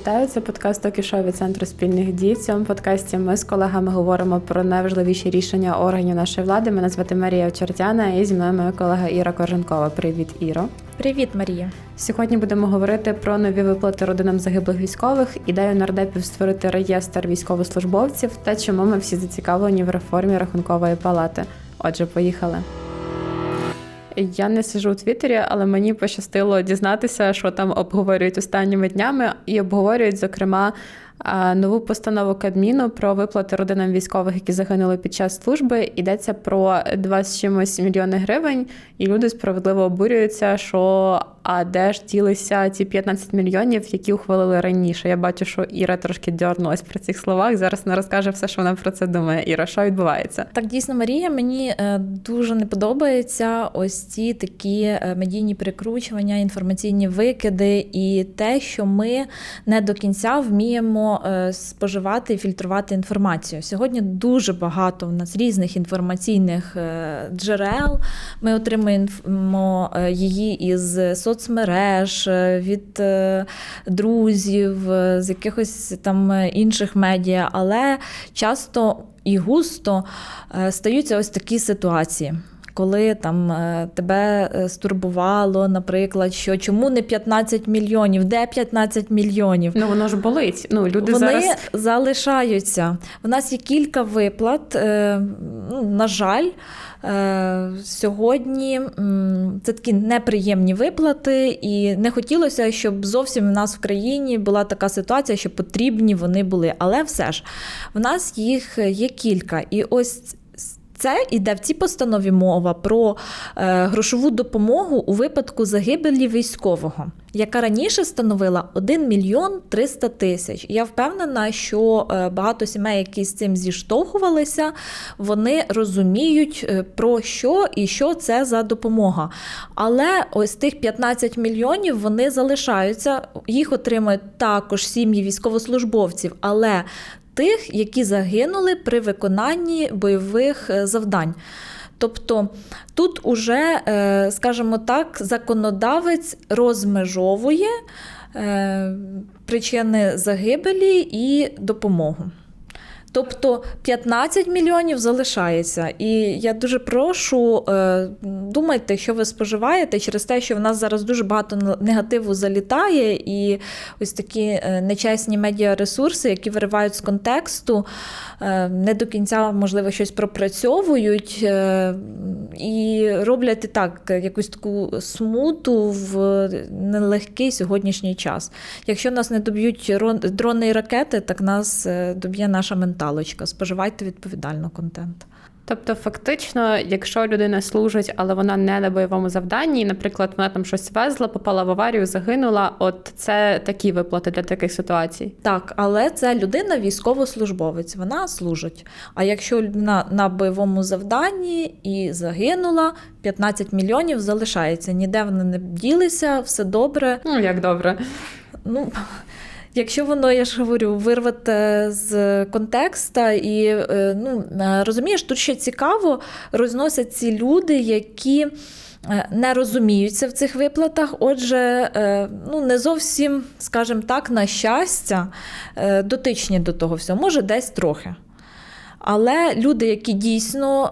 Вітаю, це подкаст «Токішо» від центру спільних дій. В цьому подкасті ми з колегами говоримо про найважливіші рішення органів нашої влади. Мене звати Марія Очертяна і зі мною моя колега Іра Корженкова. Привіт, Іро. Привіт, Марія. Сьогодні будемо говорити про нові виплати родинам загиблих військових, ідею нардепів створити реєстр військовослужбовців та чому ми всі зацікавлені в реформі рахункової палати. Отже, поїхали. Я не сижу у Твіттері, але мені пощастило дізнатися, що там обговорюють останніми днями, і обговорюють, зокрема, нову постанову Кабміну про виплати родинам військових, які загинули під час служби. Йдеться про 2 з чимось мільйони гривень, і люди справедливо обурюються, що а де ж ділися ті 15 мільйонів, які ухвалили раніше. Я бачу, що Іра трошки дьорнулась при цих словах. Зараз не розкаже все, що вона про це думає. Іра, що відбувається? Так дійсно, Марія. Мені е, дуже не подобається ось ці такі е, медійні прикручування, інформаційні викиди і те, що ми не до кінця вміємо е, споживати і фільтрувати інформацію. Сьогодні дуже багато в нас різних інформаційних джерел. Ми отримуємо її із соцмереж, е, від е, друзів, е, з якихось там інших медіа, але часто і густо стаються ось такі ситуації. Коли там тебе стурбувало, наприклад, що чому не 15 мільйонів? Де 15 мільйонів? Ну воно ж болить. Ну люди Вони зараз залишаються. У нас є кілька виплат. Ну, на жаль, сьогодні це такі неприємні виплати, і не хотілося, щоб зовсім в нас в країні була така ситуація, що потрібні вони були. Але все ж в нас їх є кілька. І ось це йде в цій постанові мова про е, грошову допомогу у випадку загибелі військового, яка раніше становила 1 мільйон 300 тисяч. Я впевнена, що е, багато сімей, які з цим зіштовхувалися, вони розуміють, е, про що і що це за допомога. Але ось тих 15 мільйонів вони залишаються, їх отримують також сім'ї військовослужбовців. Але тих, які загинули при виконанні бойових е, завдань. Тобто тут уже, е, скажімо так, законодавець розмежовує е, причини загибелі і допомогу. Тобто 15 мільйонів залишається. І я дуже прошу, е, думайте, що ви споживаєте через те, що в нас зараз дуже багато негативу залітає, і ось такі е, нечесні медіаресурси, які виривають з контексту, е, не до кінця, можливо, щось пропрацьовують і роблять і так якусь таку смуту в нелегкий сьогоднішній час. Якщо нас не доб'ють дрони і ракети, так нас доб'є наша ментальність менталочка. Споживайте відповідально контент. Тобто, фактично, якщо людина служить, але вона не на бойовому завданні, наприклад, вона там щось везла, попала в аварію, загинула. От це такі виплати для таких ситуацій. Так, але це людина військовослужбовець, вона служить. А якщо людина на бойовому завданні і загинула, 15 мільйонів залишається. Ніде вони не ділися, все добре. Ну як добре. Ну Якщо воно, я ж говорю, вирвати з контекста і е, ну, е, розумієш, тут ще цікаво розносять ці люди, які. Е, не розуміються в цих виплатах, отже, ну не зовсім, скажімо так, на щастя, дотичні до того всього, може, десь трохи. Але люди, які дійсно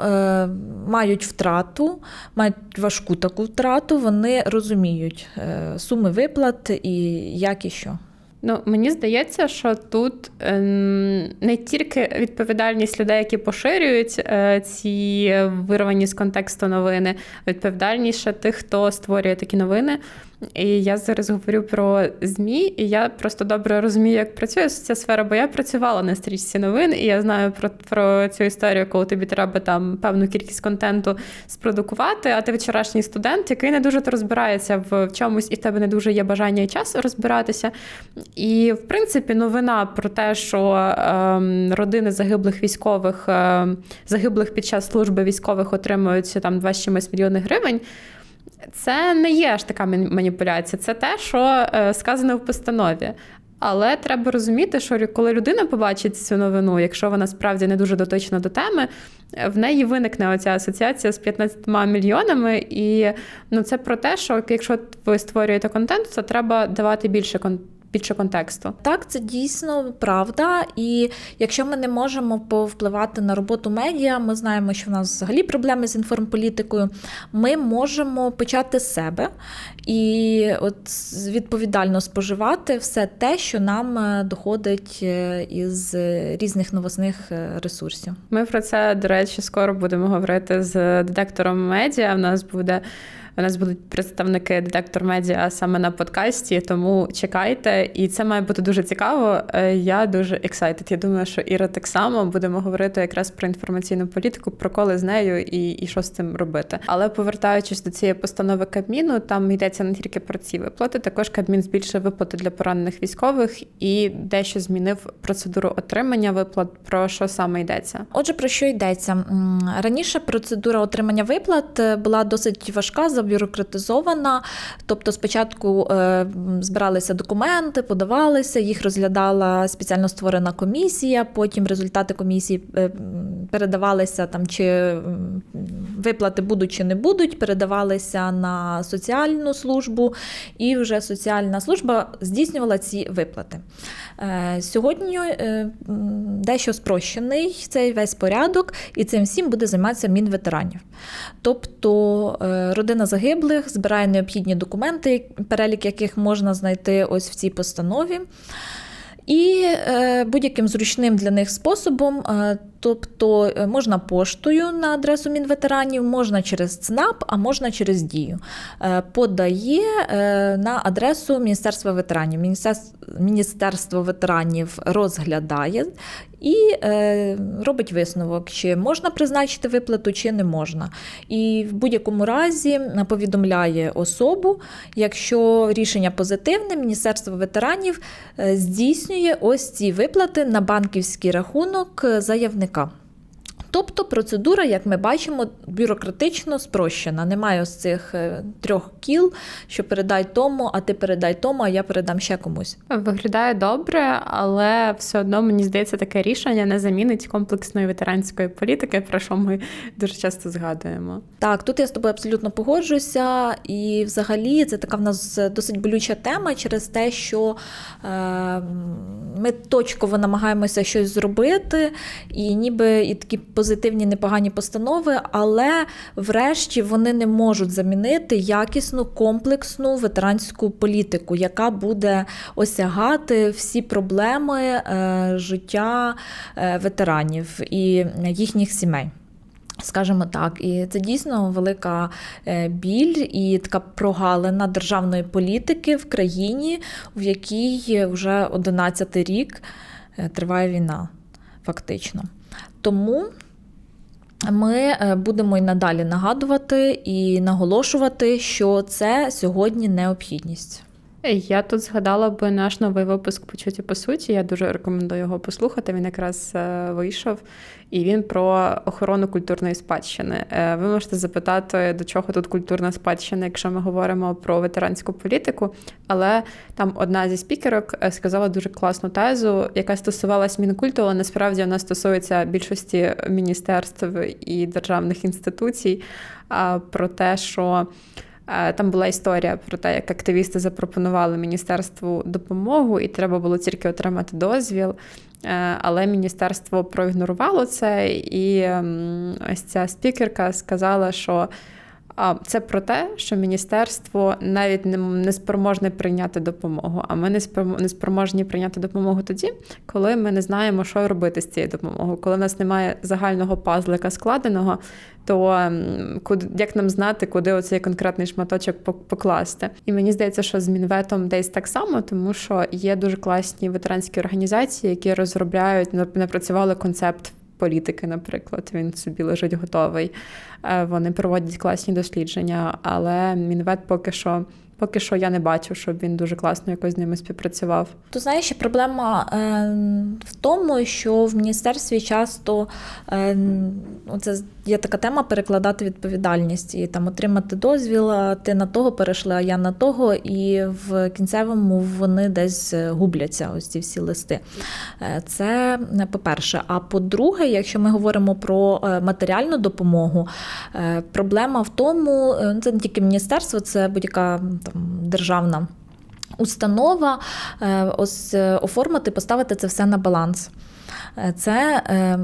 мають втрату, мають важку таку втрату, вони розуміють суми виплат і як і що. Ну, мені здається, що тут ем, не тільки відповідальність людей, які поширюють е, ці вирвані з контексту новини, відповідальність ще тих, хто створює такі новини. І я зараз говорю про ЗМІ, і я просто добре розумію, як працює ця сфера, бо я працювала на стрічці новин, і я знаю про про цю історію, коли тобі треба там певну кількість контенту спродукувати. А ти вчорашній студент, який не дуже розбирається в чомусь, і в тебе не дуже є бажання і час розбиратися. І в принципі, новина про те, що е, родини загиблих військових, е, загиблих під час служби військових отримують там 2 чимось мільйони гривень. Це не є аж така маніпуляція, це те, що е, сказано в постанові. Але треба розуміти, що коли людина побачить цю новину, якщо вона справді не дуже дотична до теми, в неї виникне оця асоціація з 15 мільйонами. І ну, це про те, що якщо ви створюєте контент, то треба давати більше більше контексту. Так, це дійсно правда. І якщо ми не можемо повпливати на роботу медіа, ми знаємо, що в нас взагалі проблеми з інформполітикою. Ми можемо почати з себе і от відповідально споживати все те, що нам е, доходить е, із різних новосних е, ресурсів. Ми про це, до речі, скоро будемо говорити з детектором медіа. У нас буде. У нас будуть представники детектор медіа саме на подкасті, тому чекайте, і це має бути дуже цікаво. Е, Я дуже excited. Я думаю, що Іра так само будемо говорити якраз про інформаційну політику, про коли з нею і, і що з цим робити. Але повертаючись до цієї постанови Кабміну, там йдеться не тільки про ці виплати. Також Кабмін збільшив виплати для поранених військових і дещо змінив процедуру отримання виплат. Про що саме йдеться? Отже, про що йдеться раніше? Процедура отримання виплат е, була досить важка, забюрократизована. Тобто, спочатку е, збиралися документи, подавалися, їх розглядала спеціально створена комісія. Потім результати комісії е, передавалися там, чи виплати будуть чи не будуть, передавалися на соціальну службу, і вже соціальна служба здійснювала ці виплати. Е, Сьогодні дещо спрощений цей весь порядок, і цим всім буде займатися Мінветеранів. Тобто родина загиблих збирає необхідні документи, перелік яких можна знайти ось в цій постанові. І е, будь-яким зручним для них способом, е, тобто е, можна поштою на адресу Мінветеранів, можна через ЦНАП, а можна через дію. Подає на адресу Міністерства ветеранів. Міністерство ветеранів розглядає і е, робить висновок, чи можна призначити виплату, чи не можна. І в будь-якому разі повідомляє особу, якщо рішення позитивне, Міністерство ветеранів е, здійснює ось ці виплати на банківський рахунок е, заявника. Тобто процедура, як ми бачимо, бюрократично спрощена. Немає ось цих е, трьох кіл, що передай тому, а ти передай тому, а я передам ще комусь. Виглядає добре, але все одно мені здається, таке рішення не замінить комплексної ветеранської політики, про що ми дуже часто згадуємо. Так, тут я з тобою абсолютно погоджуюся. І взагалі це така в нас досить болюча тема через те, що е, ми точково намагаємося щось зробити, і ніби і такі позитивні, непогані постанови, але врешті вони не можуть замінити якісну комплексну ветеранську політику, яка буде осягати всі проблеми е, життя е, ветеранів і їхніх сімей. Скажімо так, і це дійсно велика е, біль і така прогалина державної політики в країні, в якій вже 11 рік триває війна, фактично. Тому ми е, будемо і надалі нагадувати і наголошувати, що це сьогодні необхідність. Я тут згадала би наш новий випуск «Почуті по суті. Я дуже рекомендую його послухати. Він якраз е, вийшов, і він про охорону культурної спадщини. Е, Ви можете запитати, до чого тут культурна спадщина, якщо ми говоримо про ветеранську політику. Але там одна зі спікерок е, сказала дуже класну тезу, яка стосувалась мінкульту, але насправді вона стосується більшості міністерств і державних інституцій. Про те, що Там була історія про те, як активісти запропонували міністерству допомогу, і треба було тільки отримати дозвіл. Е, Але міністерство проігнорувало це, і ем, ось ця спікерка сказала, що це про те, що міністерство навіть не, не спроможне прийняти допомогу. А ми не спро- не спроможні прийняти допомогу тоді, коли ми не знаємо, що робити з цією допомогою. Коли в нас немає загального пазлика складеного, то ем, куди, як нам знати, куди оцей конкретний шматочок покласти? І мені здається, що з Мінветом десь так само, тому що є дуже класні ветеранські організації, які розробляють, напрацювали концепт. Політики, наприклад, він собі лежить готовий. Е, Вони проводять класні дослідження, але Мінвет поки що, поки що я не бачу, щоб він дуже класно якось з ними співпрацював. То знаєш, проблема е, в тому, що в міністерстві часто е, це є така тема перекладати відповідальність і там отримати дозвіл, ти на того перейшли, а я на того, і в кінцевому вони десь губляться, ось ці всі листи. Е, Це по-перше. А по-друге, якщо ми говоримо про матеріальну допомогу, проблема в тому, е, це не тільки міністерство, це будь-яка там державна установа е, ось е, оформити, поставити це все на баланс. Е, Це е,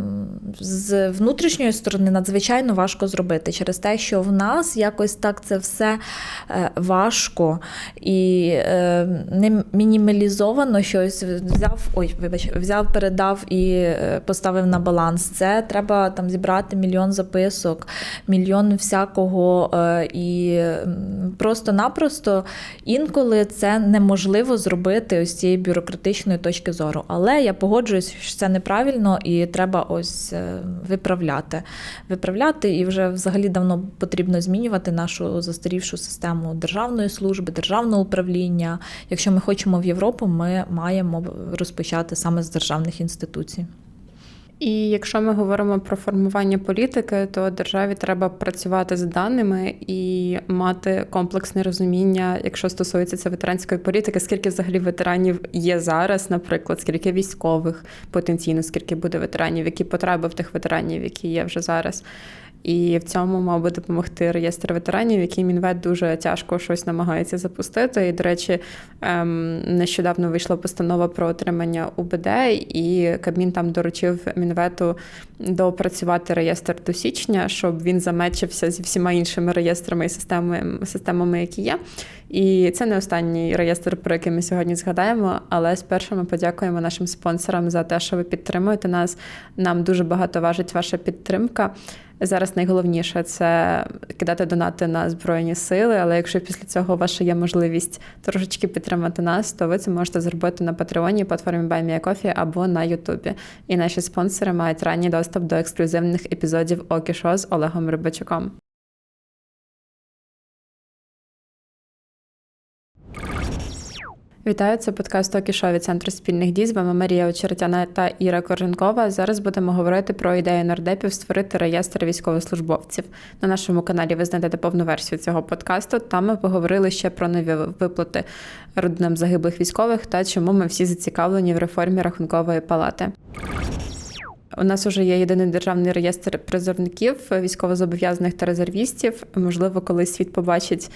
з внутрішньої сторони надзвичайно важко зробити через те, що в нас якось так це все е, важко і е, не мінімалізовано щось взяв, ой, вибач, взяв, передав і е, поставив на баланс. Це треба там зібрати мільйон записок, мільйон всякого, і просто-напросто інколи це неможливо зробити ось цієї бюрократичної точки зору. Але я погоджуюсь, що це неправильно і треба ось е, виправляти. Виправляти і вже взагалі давно потрібно змінювати нашу застарівшу систему державної служби, державного управління. Якщо ми хочемо в Європу, ми маємо розпочати саме з державних інституцій. І якщо ми говоримо про формування політики, то державі треба працювати з даними і мати комплексне розуміння, якщо стосується це ветеранської політики, скільки взагалі ветеранів є зараз, наприклад, скільки військових потенційно, скільки буде ветеранів, які потреби в тих ветеранів, які є вже зараз. І в цьому мав би допомогти реєстр ветеранів, який Мінвет дуже тяжко щось намагається запустити. І, до речі, ем, нещодавно вийшла постанова про отримання УБД, і Кабмін там доручив Мінвету доопрацювати реєстр до січня, щоб він замечився зі всіма іншими реєстрами і системами, системами, які є. І це не останній реєстр, про який ми сьогодні згадаємо. Але спершу ми подякуємо нашим спонсорам за те, що ви підтримуєте нас. Нам дуже багато важить ваша підтримка. Зараз найголовніше це кидати донати на збройні сили. Але якщо після цього ваша є можливість трошечки підтримати нас, то ви це можете зробити на Патреоні, платформі BuyMeACoffee або на Ютубі. І наші спонсори мають ранній доступ до ексклюзивних епізодів Окі Шо з Олегом Рибачуком. Вітаю, це подкаст Окішо від Центру спільних дій. З вами Марія Очеретяна та Іра Корженкова. Зараз будемо говорити про ідею нардепів створити реєстр військовослужбовців. На нашому каналі ви знайдете повну версію цього подкасту. Там ми поговорили ще про нові виплати родинам загиблих військових та чому ми всі зацікавлені в реформі рахункової палати. У нас вже є єдиний державний реєстр призовників, військовозобов'язаних та резервістів. Можливо, колись світ побачить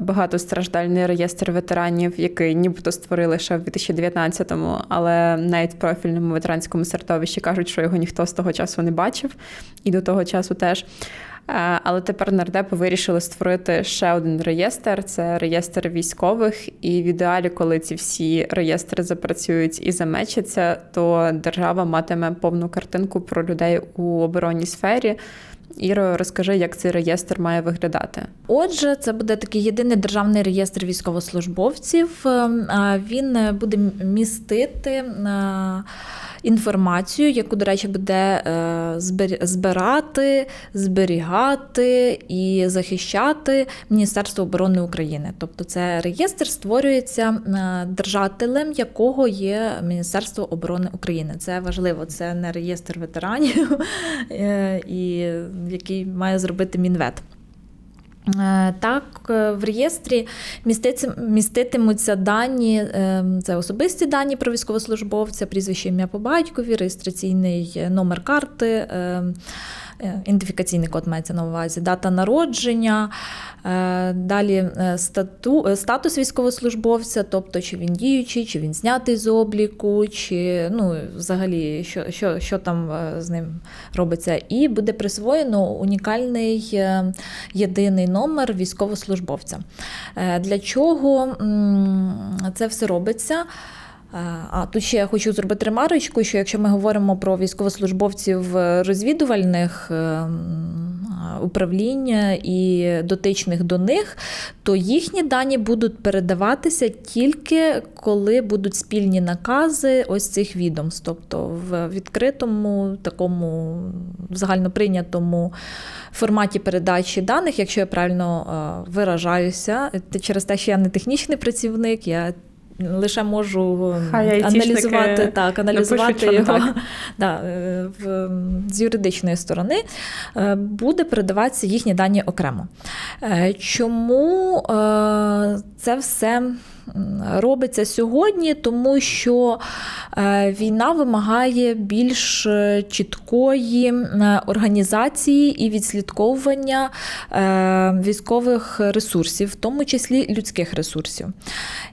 багатостраждальний реєстр ветеранів, який нібито створили ще в 2019-му, але навіть в профільному ветеранському середовищі кажуть, що його ніхто з того часу не бачив, і до того часу теж. Е, Але тепер нардепи вирішили створити ще один реєстр це реєстр військових. І в ідеалі, коли ці всі реєстри запрацюють і замечаться, то держава матиме повну картинку про людей у оборонній сфері. Іро, розкажи, як цей реєстр має виглядати. Отже, це буде такий єдиний державний реєстр військовослужбовців. Е, Він е, буде містити е, інформацію, яку, до речі, буде збирати, зберігати і захищати Міністерство оборони України. Тобто, це реєстр створюється держателем, якого є Міністерство оборони України. Це важливо, це не реєстр ветеранів, і який має зробити Мінвет. Е, Так, е, в реєстрі міститимуться дані, е, це особисті дані про військовослужбовця, прізвище ім'я по батькові, реєстраційний номер карти, ідентифікаційний код мається на увазі, дата народження, далі стату, статус військовослужбовця, тобто чи він діючий, чи він знятий з обліку, чи ну, взагалі що, що, що там з ним робиться. І буде присвоєно унікальний єдиний номер військовослужбовця. Е, Для чого це все робиться? Е, А тут ще я хочу зробити ремарочку, що якщо ми говоримо про військовослужбовців е, розвідувальних е, управління і дотичних до них, то їхні дані будуть передаватися тільки коли будуть спільні накази ось цих відомств, тобто в відкритому такому загальноприйнятому форматі передачі даних, якщо я правильно виражаюся, через те, що я не технічний працівник, я лише можу Хай аналізувати, так, аналізувати напишуть, його так. да, е, в, з юридичної сторони, е, буде передаватися їхні дані окремо. Е, Чому це все робиться сьогодні, тому що е, війна вимагає більш е, чіткої е, організації і відслідковування військових ресурсів, в тому числі людських ресурсів.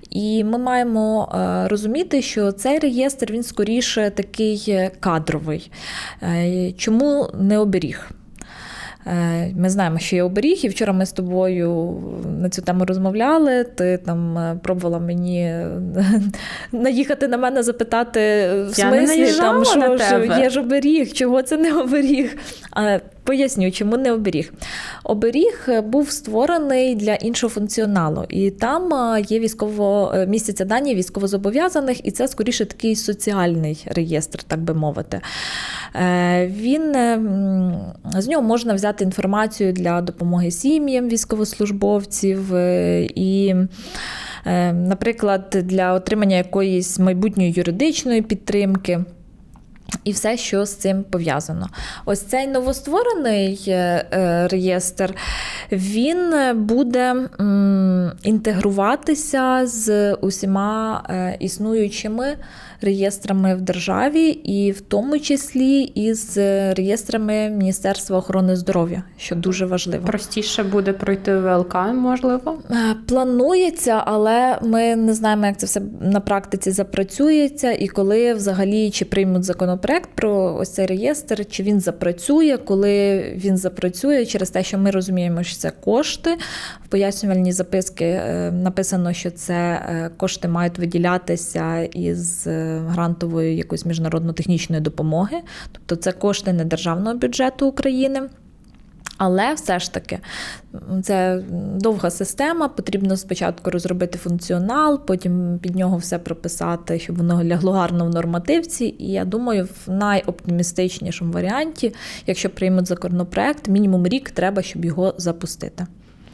І ми маємо розуміти, що цей реєстр він скоріше такий кадровий. Чому не оберіг? Е, Ми знаємо, що є оберіг, і вчора ми з тобою на цю тему розмовляли. Ти там е, пробувала мені е, наїхати на мене, запитати в Я не смислі, там, наїжджала на що, що є ж оберіг, чого це не оберіг. А, Поясню, чому не оберіг. Оберіг е, був створений для іншого функціоналу, і там е, є військово е, містяться дані військовозобов'язаних, і це скоріше такий соціальний реєстр, так би мовити. Він з нього можна взяти інформацію для допомоги сім'ям військовослужбовців і. Наприклад, для отримання якоїсь майбутньої юридичної підтримки. І все, що з цим пов'язано. Ось цей новостворений е, е, реєстр, він буде інтегруватися з усіма е, існуючими реєстрами в державі, і в тому числі із реєстрами Міністерства охорони здоров'я, що дуже важливо. Простіше буде пройти ВЛК, можливо. Е, Планується, але ми не знаємо, як це все на практиці запрацюється, і коли взагалі чи приймуть законопроект про ось цей реєстр, чи він запрацює, коли він запрацює, через те, що ми розуміємо, що це кошти. В пояснювальній записки е, написано, що це е, кошти мають виділятися із грантової якоїсь міжнародно-технічної допомоги, тобто це кошти не державного бюджету України. Але все ж таки це довга система. Потрібно спочатку розробити функціонал, потім під нього все прописати, щоб воно лягло гарно в нормативці. І я думаю, в найоптимістичнішому варіанті, якщо приймуть законопроект, мінімум рік треба, щоб його запустити.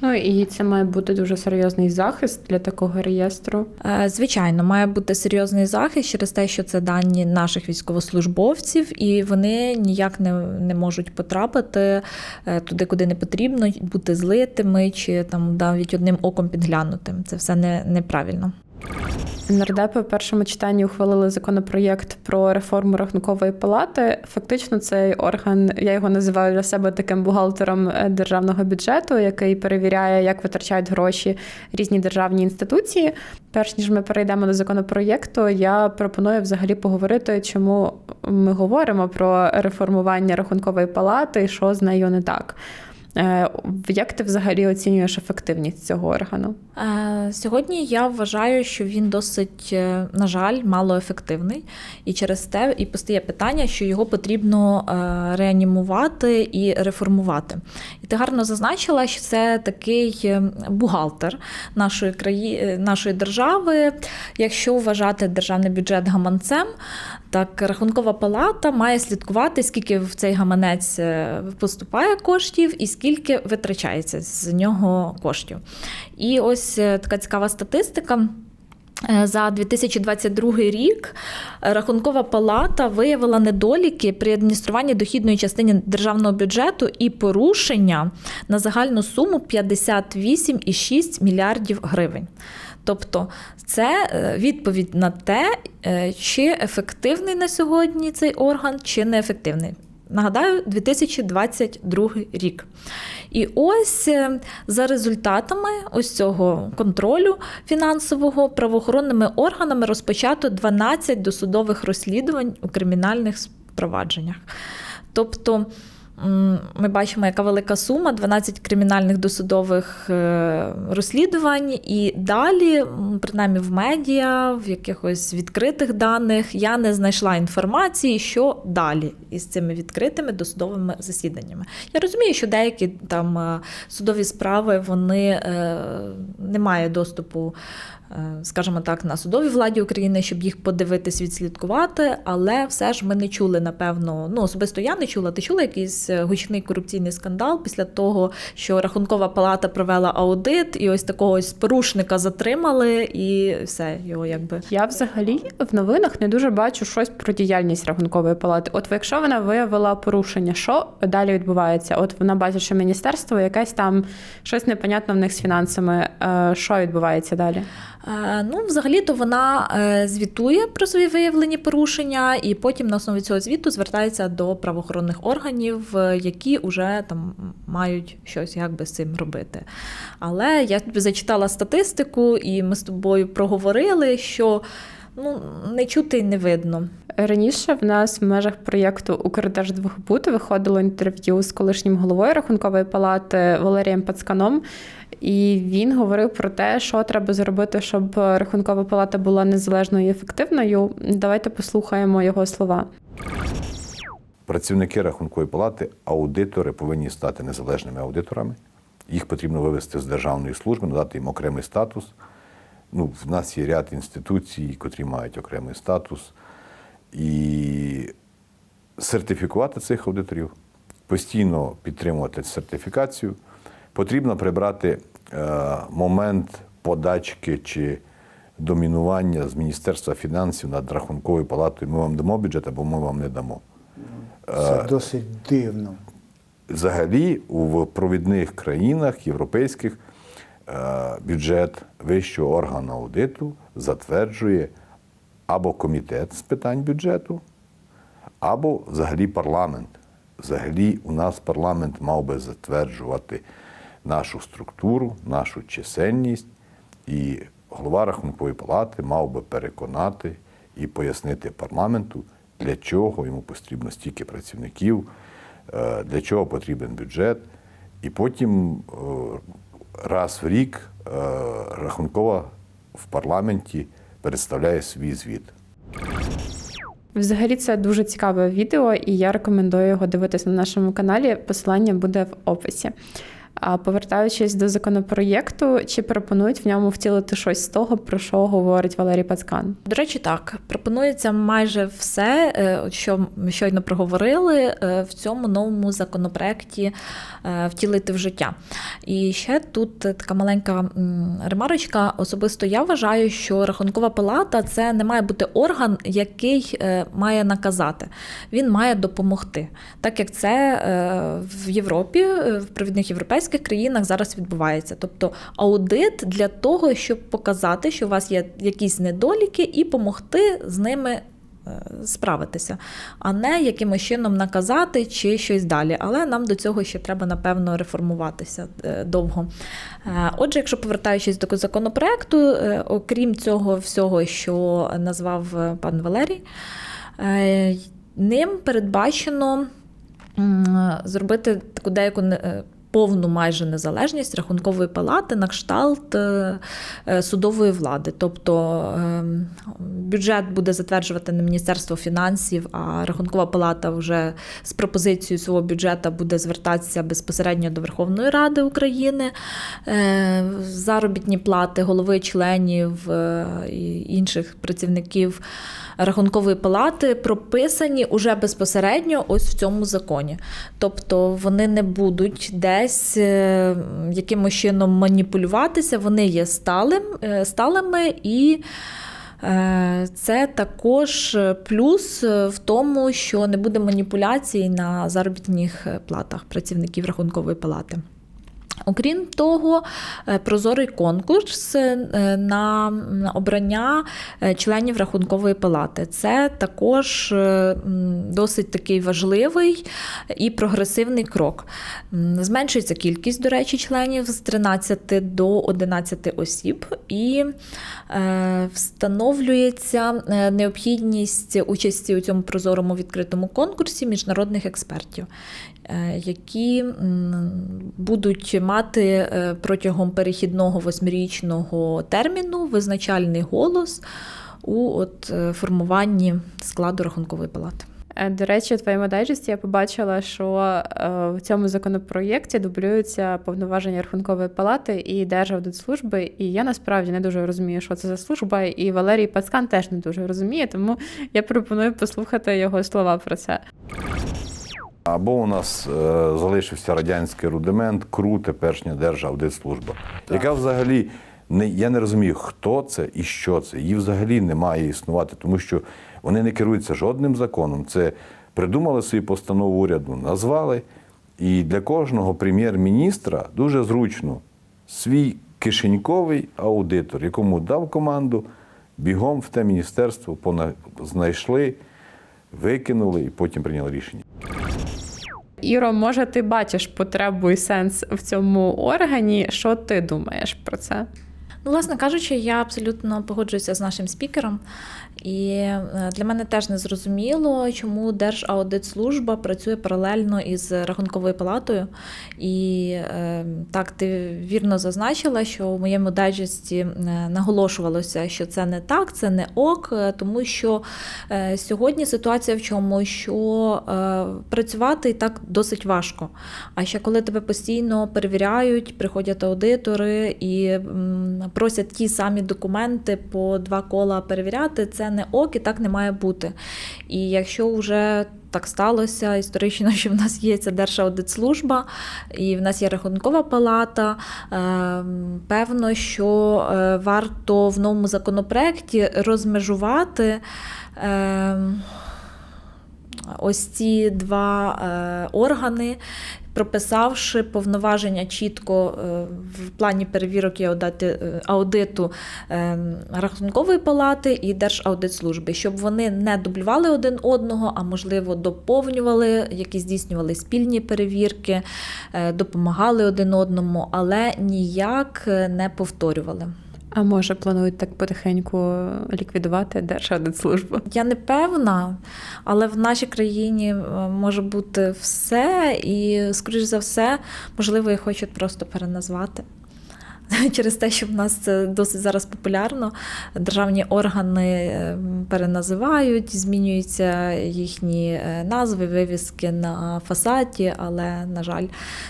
Ну і це має бути дуже серйозний захист для такого реєстру. Е, Звичайно, має бути серйозний захист через те, що це дані наших військовослужбовців, і вони ніяк не, не можуть потрапити е, туди, куди не потрібно, бути злитими чи там навіть одним оком підглянутим. Це все не, неправильно. Нардепи в першому читанні ухвалили законопроєкт про реформу рахункової палати. Фактично, цей орган, я його називаю для себе таким бухгалтером е, державного бюджету, який перевіряє, як витрачають гроші різні державні інституції. Перш ніж ми перейдемо до законопроєкту, я пропоную взагалі поговорити, чому ми говоримо про реформування рахункової палати і що з нею не так. Е, Як ти взагалі оцінюєш ефективність цього органу? Е, Сьогодні я вважаю, що він досить, е, на жаль, малоефективний, і через те і постає питання, що його потрібно реанімувати і реформувати. І ти гарно зазначила, що це такий бухгалтер нашої краї... нашої держави. Якщо вважати державний бюджет гаманцем, так рахункова палата має слідкувати, скільки в цей гаманець поступає коштів і скільки витрачається з нього коштів. І ось е, така цікава статистика. Е, За 2022 рік е, Рахункова палата виявила недоліки при адмініструванні дохідної частини державного бюджету і порушення на загальну суму 58,6 мільярдів гривень. Тобто це відповідь на те, чи ефективний на сьогодні цей орган, чи неефективний. Нагадаю, 2022 рік. І ось е, за результатами ось цього контролю фінансового правоохоронними органами розпочато 12 досудових розслідувань у кримінальних провадженнях. Тобто ми бачимо, яка велика сума 12 кримінальних досудових е, розслідувань, і далі, принаймні в медіа, в якихось відкритих даних, я не знайшла інформації, що далі із цими відкритими досудовими засіданнями. Я розумію, що деякі там е, судові справи вони е, мають доступу. Е, Скажімо так, на судовій владі України, щоб їх подивитись, відслідкувати, але все ж ми не чули, напевно, ну особисто я не чула. Ти чула якийсь е, гучний корупційний скандал після того, що Рахункова палата провела аудит, і ось такого ось порушника затримали, і все його якби Я взагалі в новинах не дуже бачу щось про діяльність рахункової палати. От якщо вона виявила порушення, що далі відбувається? От вона бачить, що міністерство якесь там щось непонятно в них з фінансами. Е, Що відбувається далі? Е, Ну, взагалі-то вона е, звітує про свої виявлені порушення, і потім на основі цього звіту звертається до правоохоронних органів, е, які вже там мають щось якби з цим робити. Але я тобі зачитала статистику, і ми з тобою проговорили, що ну, не чути і не видно. Раніше в нас в межах проєкту Укрдерждвигбуд виходило інтерв'ю з колишнім головою рахункової палати Валерієм Пацканом, і він говорив про те, що треба зробити, щоб рахункова палата була незалежною і ефективною. Давайте послухаємо його слова. Працівники рахункової палати, аудитори повинні стати незалежними аудиторами. Їх потрібно вивести з державної служби, надати їм окремий статус. Ну, в нас є ряд інституцій, котрі мають окремий статус. І сертифікувати цих аудиторів, постійно підтримувати сертифікацію. Потрібно прибрати момент подачки чи домінування з Міністерства фінансів над рахунковою палатою. Ми вам дамо бюджет або ми вам не дамо. Це досить дивно. Взагалі, у провідних країнах європейських е, бюджет вищого органу аудиту затверджує або комітет з питань бюджету, або взагалі парламент. Взагалі, у нас парламент мав би затверджувати нашу структуру, нашу чисельність, і голова рахункової палати мав би переконати і пояснити парламенту, для чого йому потрібно стільки працівників, е, для чого потрібен бюджет. І потім е, раз в рік е, рахункова в парламенті представляє свій звіт. Взагалі, це дуже цікаве відео, і я рекомендую його дивитися на нашому каналі. Посилання буде в описі. А повертаючись до законопроєкту, чи пропонують в ньому втілити щось з того, про що говорить Валерій Пацкан? До речі, так пропонується майже все, е, що ми щойно проговорили е, в цьому новому законопроекті е, втілити в життя. І ще тут така маленька ремарочка. Особисто я вважаю, що рахункова палата це не має бути орган, який має наказати. Він має допомогти, так як це в Європі, в провідних європейських країнах зараз відбувається. Тобто аудит для того, щоб показати, що у вас є якісь недоліки, і допомогти з ними. е, Справитися, а не якимось чином наказати чи щось далі. Але нам до цього ще треба, напевно, реформуватися е, довго. Е, Отже, якщо повертаючись до законопроекту, окрім цього всього, що назвав пан Валерій, ним передбачено зробити таку деяку повну майже незалежність рахункової палати на кшталт е, е, судової влади. Тобто ем, бюджет буде затверджувати не Міністерство фінансів, а рахункова палата вже з пропозицією свого бюджету буде звертатися безпосередньо до Верховної Ради України. Е, Заробітні плати голови членів і інших працівників рахункової палати прописані уже безпосередньо ось в цьому законі. Тобто вони не будуть десь е, якимось чином маніпулюватися, вони є сталим, е, сталими і. е, Це також плюс в тому, що не буде маніпуляцій на заробітних платах працівників рахункової палати. Окрім того, е, прозорий конкурс е, на обрання е, членів рахункової палати. Це також досить такий важливий і прогресивний крок. Зменшується кількість, до речі, членів з 13 до 11 осіб, і встановлюється необхідність участі у цьому прозорому відкритому конкурсі міжнародних експертів, які будуть мати е, протягом перехідного восьмирічного терміну визначальний голос у от, е, формуванні складу рахункової палати. Е, До речі, у твоєму дайджесті я побачила, що е, в цьому законопроєкті дублюються повноваження рахункової палати і Держаудитслужби. І я насправді не дуже розумію, що це за служба. І Валерій Пацкан теж не дуже розуміє, тому я пропоную послухати його слова про це. Або у нас е, залишився радянський рудимент, КРУ, теперішня Держаудитслужба, яка взагалі не я не розумію, хто це і що це. Її взагалі не має існувати, тому що вони не керуються жодним законом. Це придумали собі постанову уряду, назвали. І для кожного прем'єр-міністра дуже зручно свій кишеньковий аудитор, якому дав команду, бігом в те міністерство знайшли, викинули і потім прийняли рішення. Іро, може, ти бачиш потребу і сенс в цьому органі? Що ти думаєш про це? Ну, власне кажучи, я абсолютно погоджуюся з нашим спікером. І е, для мене теж не зрозуміло, чому Держаудитслужба працює паралельно із рахунковою палатою. І е, так, ти вірно зазначила, що в моєму дайджесті е, наголошувалося, що це не так, це не ок, тому що сьогодні ситуація в чому, що працювати і так досить важко. А ще коли тебе постійно перевіряють, приходять аудитори і просять ті самі документи по два кола перевіряти, це не ок і так не має бути. І якщо вже так сталося історично, що в нас є ця Держаудитслужба, і в нас є рахункова палата. ем, Певно, що е, варто в новому законопроекті розмежувати. ем, Ось ці два е, органи, прописавши повноваження чітко е, в плані перевірок і е, аудиту е, Рахункової палати і Держаудитслужби, щоб вони не дублювали один одного, а можливо доповнювали, які здійснювали спільні перевірки, допомагали один одному, але ніяк не повторювали. А може, планують так потихеньку ліквідувати Держаудитслужбу? Я не певна, але в нашій країні е, може бути все, і, скоріш за все, можливо, їх хочуть просто переназвати. Через те, що в нас це досить зараз популярно, державні органи е, переназивають, змінюються їхні е, назви, вивіски на фасаді, але, на жаль,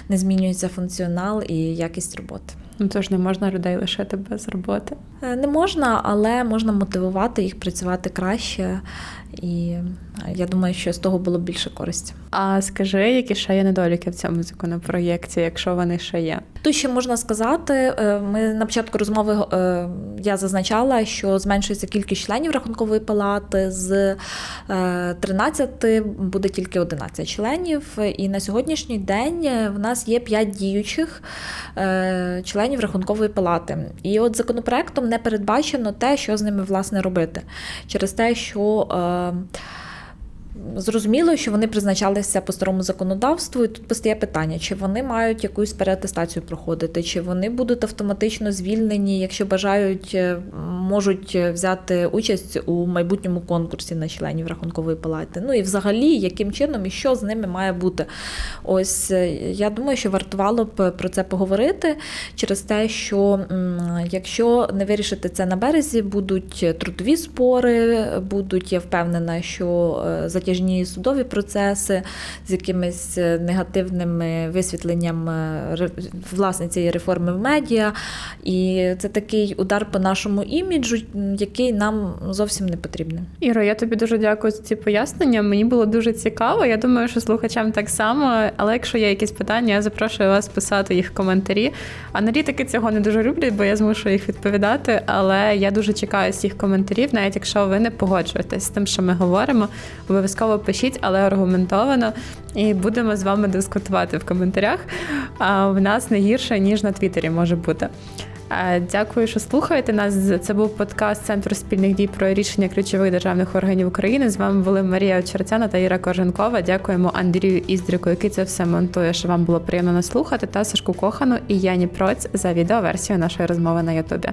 не змінюється функціонал і якість роботи. Ну ж, не можна людей лишити без роботи. Е, Не можна, але можна мотивувати їх працювати краще, і е, я думаю, що з того було більше користі. А скажи, які ще є недоліки в цьому законопроєкті, якщо вони ще є? Тут ще можна сказати, е, ми на початку розмови е, я зазначала, що зменшується кількість членів рахункової палати з е, 13 буде тільки 11 членів. І на сьогоднішній день в нас є 5 діючих членів рахункової палати. І от законопроектом не передбачено те, що з ними власне робити, через те, що е, Зрозуміло, що вони призначалися по старому законодавству, і тут постає питання, чи вони мають якусь переатестацію проходити, чи вони будуть автоматично звільнені, якщо бажають, е, можуть взяти участь у майбутньому конкурсі на членів рахункової палати. Ну і взагалі, яким чином і що з ними має бути. Ось е, я думаю, що вартувало б про це поговорити через те, що якщо не вирішити це на березі, будуть трудові спори, будуть, я впевнена, що е, затяжні судові процеси з якимись е, негативними висвітленням е, власне цієї реформи в медіа. І це такий удар по нашому іміджу, який нам зовсім не потрібний. Іро, я тобі дуже дякую за ці пояснення. Мені було дуже цікаво. Я думаю, що слухачам так само. Але якщо є якісь питання, я запрошую вас писати їх в коментарі. Аналітики цього не дуже люблять, бо я змушую їх відповідати. Але я дуже чекаю всіх коментарів, навіть якщо ви не погоджуєтесь з тим, що ми говоримо. Обов'язково пишіть, але аргументовано. І будемо з вами дискутувати в коментарях. А в нас не гірше, ніж на Твіттері може бути. Дякую, що слухаєте нас. Це був подкаст Центру спільних дій про рішення ключових державних органів України. З вами були Марія Очерцяна та Іра Коженкова. Дякуємо Андрію Іздрику, який це все монтує, що вам було приємно нас слухати, та Сашку Кохану і Яні Проць за відеоверсію нашої розмови на Ютубі.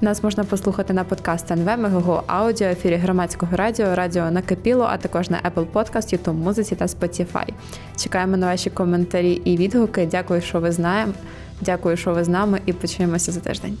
Нас можна послухати на подкаст НВ, Мегого Аудіо, ефірі громадського радіо, радіо Накипіло, а також на Apple Podcast, YouTube Музиці та Spotify. Чекаємо на ваші коментарі і відгуки. Дякую, що ви знаємо. Дякую, що ви з нами, і почуємося за тиждень.